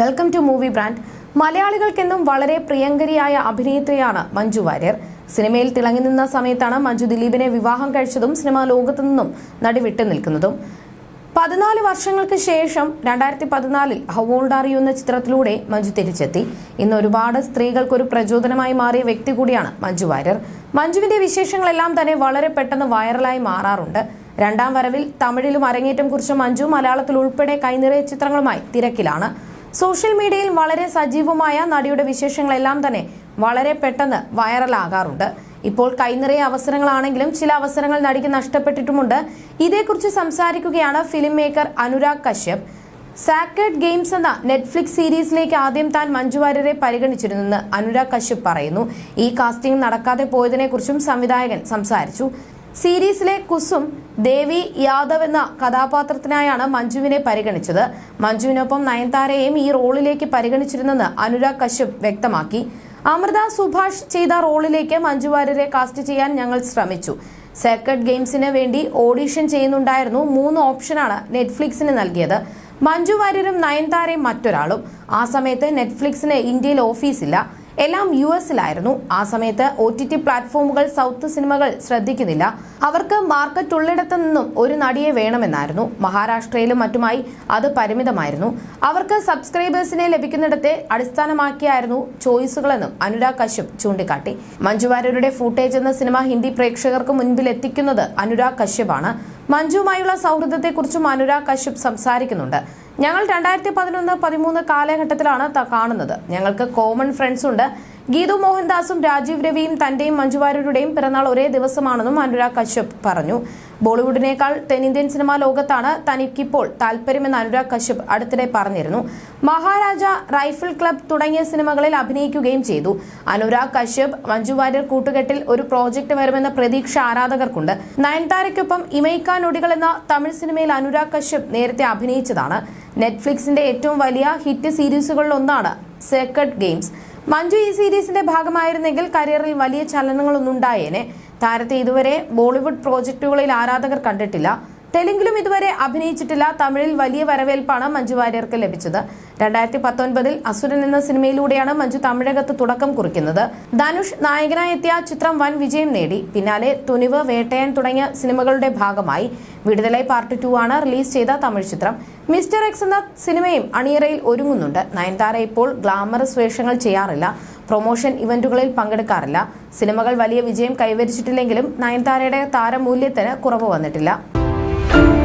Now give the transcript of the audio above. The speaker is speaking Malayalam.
വെൽക്കം ടു മൂവി ബ്രാൻഡ് മലയാളികൾക്കെന്നും വളരെ പ്രിയങ്കരിയായ അഭിനേത്രിയാണ് മഞ്ജു വാര്യർ. സിനിമയിൽ തിളങ്ങി നിന്ന സമയത്താണ് മഞ്ജു ദിലീപിനെ വിവാഹം കഴിച്ചതും സിനിമാ ലോകത്തു നിന്നും നടി വിട്ടു നിൽക്കുന്നതും. പതിനാല് വർഷങ്ങൾക്ക് ശേഷം രണ്ടായിരത്തി പതിനാലിൽ ഹൗ ഓൾഡ് ആർ യു എന്ന ചിത്രത്തിലൂടെ മഞ്ജു തിരിച്ചെത്തി. ഇന്ന് ഒരുപാട് സ്ത്രീകൾക്ക് ഒരു പ്രചോദനമായി മാറിയ വ്യക്തി കൂടിയാണ് മഞ്ജു വാര്യർ. മഞ്ജുവിന്റെ വിശേഷങ്ങളെല്ലാം തന്നെ വളരെ പെട്ടെന്ന് വൈറലായി മാറാറുണ്ട്. രണ്ടാം വരവിൽ തമിഴിലും അരങ്ങേറ്റം കുറിച്ച മഞ്ജു മലയാളത്തിൽ ഉൾപ്പെടെ കൈനിറയ ചിത്രങ്ങളുമായി തിരക്കിലാണ്. സോഷ്യൽ മീഡിയയിൽ വളരെ സജീവമായ നടിയുടെ വിശേഷങ്ങളെല്ലാം തന്നെ വളരെ പെട്ടെന്ന് വൈറലാകാറുണ്ട്. ഇപ്പോൾ കൈനിറയ അവസരങ്ങളാണെങ്കിലും ചില അവസരങ്ങൾ നടിക്ക് നഷ്ടപ്പെട്ടിട്ടുമുണ്ട്. ഇതേക്കുറിച്ച് സംസാരിക്കുകയാണ് film maker Anurag Kashyap. Sacred games എന്ന നെറ്റ്ഫ്ലിക്സ് സീരീസിലേക്ക് ആദ്യം താൻ മഞ്ജുവാര്യരെ പരിഗണിച്ചിരുന്നെന്ന് അനുരാഗ് കശ്യപ് പറയുന്നു. ഈ കാസ്റ്റിംഗ് നടക്കാതെ പോയതിനെക്കുറിച്ചും സംവിധായകൻ സംസാരിച്ചു. സീരീസിലെ കുസും ദേവി യാദവ് എന്ന കഥാപാത്രത്തിനായാണ് മഞ്ജുവിനെ പരിഗണിച്ചത്. മഞ്ജുവിനൊപ്പം നയൻതാരയെയും ഈ റോളിലേക്ക് പരിഗണിച്ചിരുന്നെന്ന് അനുരാഗ് കശ്യപ് വ്യക്തമാക്കി. അമൃത സുഭാഷ് ചെയ്ത റോളിലേക്ക് മഞ്ജു വാര്യരെ കാസ്റ്റ് ചെയ്യാൻ ഞങ്ങൾ ശ്രമിച്ചു. സെർക്കട്ട് ഗെയിംസിന് വേണ്ടി ഓഡിഷൻ ചെയ്യുന്നുണ്ടായിരുന്നു. മൂന്ന് ഓപ്ഷനാണ് നെറ്റ്ഫ്ലിക്സിന് നൽകിയത്. മഞ്ജു വാര്യരും നയൻതാരയും മറ്റൊരാളും. ആ സമയത്ത് നെറ്റ്ഫ്ലിക്സിന് ഇന്ത്യയിൽ ഓഫീസില്ല. എല്ലാം യു എസിലായിരുന്നു. ആ സമയത്ത് ഒ ടി ടി പ്ലാറ്റ്ഫോമുകൾ സൗത്ത് സിനിമകൾ ശ്രദ്ധിക്കുന്നില്ല. അവർക്ക് മാർക്കറ്റ് ഉള്ളിടത്തു നിന്നും ഒരു നടിയെ വേണമെന്നായിരുന്നു. മഹാരാഷ്ട്രയിലും മറ്റുമായി അത് പരിമിതമായിരുന്നു. അവർക്ക് സബ്സ്ക്രൈബേഴ്സിനെ ലഭിക്കുന്നിടത്തെ അടിസ്ഥാനമാക്കിയായിരുന്നു ചോയ്സുകളെന്നും അനുരാഗ് കശ്യപ് ചൂണ്ടിക്കാട്ടി. മഞ്ജുവാര്യരുടെ ഫുട്ടേജ് എന്ന സിനിമ ഹിന്ദി പ്രേക്ഷകർക്ക് മുൻപിൽ എത്തിക്കുന്നത് അനുരാഗ് കശ്യപാണ്. മഞ്ജുവുമായുള്ള സൗഹൃദത്തെക്കുറിച്ചും അനുരാഗ് കശ്യപ് സംസാരിക്കുന്നുണ്ട്. ഞങ്ങൾ രണ്ടായിരത്തി പതിനൊന്ന് പതിമൂന്ന് കാലഘട്ടത്തിലാണ് കാണുന്നത്. ഞങ്ങൾക്ക് കോമൺ ഫ്രണ്ട്സ് ഉണ്ട്. ഗീതു മോഹൻദാസും രാജീവ് രവിയും തന്റെയും മഞ്ജുവാര്യരുടെയും പിറന്നാൾ ഒരേ ദിവസമാണെന്നും അനുരാഗ് കശ്യപ് പറഞ്ഞു. ബോളിവുഡിനേക്കാൾ തെന്നിന്ത്യൻ സിനിമാ ലോകത്താണ് തനിക്കിപ്പോൾ താല്പര്യമെന്ന് അനുരാഗ് കശ്യപ് അടുത്തിടെ പറഞ്ഞിരുന്നു. മഹാരാജ റൈഫിൾ ക്ലബ് തുടങ്ങിയ സിനിമകളിൽ അഭിനയിക്കുകയും ചെയ്തു. അനുരാഗ് കശ്യപ് മഞ്ജു വാര്യർ കൂട്ടുകെട്ടിൽ ഒരു പ്രോജക്റ്റ് വരുമെന്ന പ്രതീക്ഷ ആരാധകർക്കുണ്ട്. നയൻതാരയ്ക്കൊപ്പം ഇമൈക്ക നൊടികൾ എന്ന തമിഴ് സിനിമയിൽ അനുരാഗ് കശ്യപ് നേരത്തെ അഭിനയിച്ചതാണ്. നെറ്റ്ഫ്ലിക്സിന്റെ ഏറ്റവും വലിയ ഹിറ്റ് സീരീസുകളിൽ ഒന്നാണ് സേക്കഡ് ഗെയിംസ്. മഞ്ജു ഈ സീരീസിന്റെ ഭാഗമായിരുന്നെങ്കിൽ കരിയറിൽ വലിയ ചലനങ്ങളൊന്നും ഉണ്ടായേനെ. താരത്തെ ഇതുവരെ ബോളിവുഡ് പ്രോജക്റ്റുകളിൽ ആരാധകർ കണ്ടിട്ടില്ല. തെലുങ്കിലും ഇതുവരെ അഭിനയിച്ചിട്ടില്ല. തമിഴിൽ വലിയ വരവേൽപ്പാണ് മഞ്ജു വാര്യർക്ക് ലഭിച്ചത്. രണ്ടായിരത്തി പത്തൊൻപതിൽ അസുരൻ എന്ന സിനിമയിലൂടെയാണ് മഞ്ജു തമിഴകത്ത് തുടക്കം കുറിക്കുന്നത്. ധനുഷ് നായകനായി എത്തിയ ചിത്രം വൻ വിജയം നേടി. പിന്നാലെ തുനിവ് വേട്ടയൻ തുടങ്ങിയ സിനിമകളുടെ ഭാഗമായി വിടുതലൈ പാർട്ട് ടു ആണ് റിലീസ് ചെയ്ത തമിഴ് ചിത്രം. മിസ്റ്റർ എക്സ് എന്ന സിനിമയും അണിയറയിൽ ഒരുങ്ങുന്നുണ്ട്. നയൻതാര ഇപ്പോൾ ഗ്ലാമറസ് വേഷങ്ങൾ ചെയ്യാറില്ല. പ്രൊമോഷൻ ഇവന്റുകളിൽ പങ്കെടുക്കാറില്ല. സിനിമകൾ വലിയ വിജയം കൈവരിച്ചിട്ടില്ലെങ്കിലും നയൻതാരയുടെ താരമൂല്യത്തിന് കുറവ് വന്നിട്ടില്ല. Thank you.